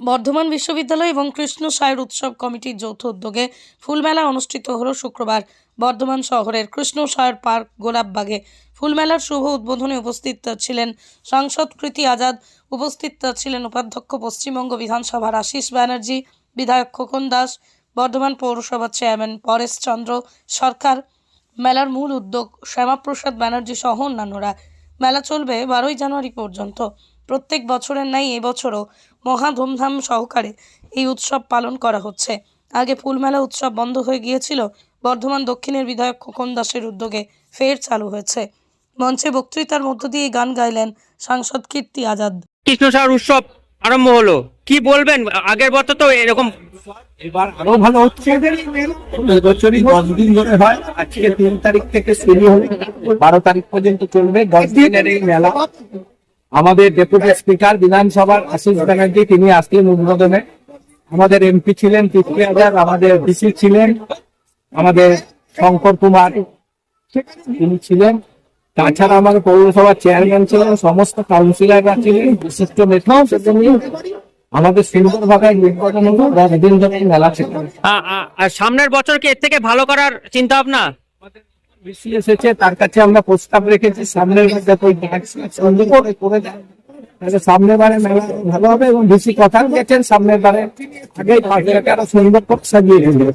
বর্ধমান বিশ্ববিদ্যালয় এবং কৃষ্ণ সায়র উৎসব কমিটির যৌথ উদ্যোগে ফুলমেলা অনুষ্ঠিত হলো শুক্রবার। বর্ধমান শহরের কৃষ্ণ সায়র পার্ক গোলাপবাগে ফুলমেলার শুভ উদ্বোধনে উপস্থিত ছিলেন সাংসদ কৃতি আজাদ, উপস্থিত ছিলেন উপাধ্যক্ষ পশ্চিমবঙ্গ বিধানসভার আশিস ব্যানার্জি, বিধায়ক খোকন দাস, বর্ধমান পৌরসভার চেয়ারম্যান পরেশ চন্দ্র সরকার, মেলার মূল উদ্যোগ শ্যামাপ্রসাদ ব্যানার্জি সহ অন্যান্যরা। মেলা চলবে বারোই জানুয়ারি পর্যন্ত। প্রত্যেক বছরের ন্যায় এবছরও মহা ধুমধাম সহকারে এই উৎসব পালন করা হচ্ছে। আগে ফুলমেলা উৎসব বন্ধ হয়ে গিয়েছিল, বর্ধমান দক্ষিণের বিধায়ক খোকন দাসের উদ্যোগে ফের চালু হয়েছে। মঞ্চে বক্তৃতার মধ্য দিয়ে গান গাইলেন সাংসদ কীর্তি আজাদ। কৃষ্ণসার উৎসব আরম্ভ হলো। কি বলবেন? আগের বছর তো এরকম এবার আরও ভালো হচ্ছে। বছরই দশ দিন ধরে হয়। আজকে তিন তারিখ থেকে শুরু হলে বারো তারিখ পর্যন্ত চলবে। দশ দিনের এই মেলা। আমাদের ডেপুটি স্পিকার, বিধানসভার আশিস ব্যানার্জি, তিনি আসলেন উদ্বোধনে। আমাদের এমপি ছিলেন কৃষ্ণ আজাদ আমাদের ডিসি ছিলেন, আমাদের শঙ্কর কুমার, তিনি ছিলেন। তাছাড়া আমার পৌরসভার চেয়ারম্যান ছিলেন সমস্ত কাউন্সিলররা ছিলেন বিশিষ্ট নেতাও ছিলেন। আমাদের সুন্দর ভাগায় নির্বাচন হলো দশ দিন ধরে মেলা ছিল আর সামনের বছর কি এর থেকে ভালো করার চিন্তা ভাবনা বেশি এসেছে তার কাছে আমরা প্রস্তাব রেখেছি সামনের ওই ভ্যাকসিন করে দেয় তাহলে সামনের বারে মেলা ভালো হবে এবং বেশি কথা দিয়েছেন সামনের বারে আগে পাঁচটাকে আরও সুন্দর করে সাজিয়ে দেবে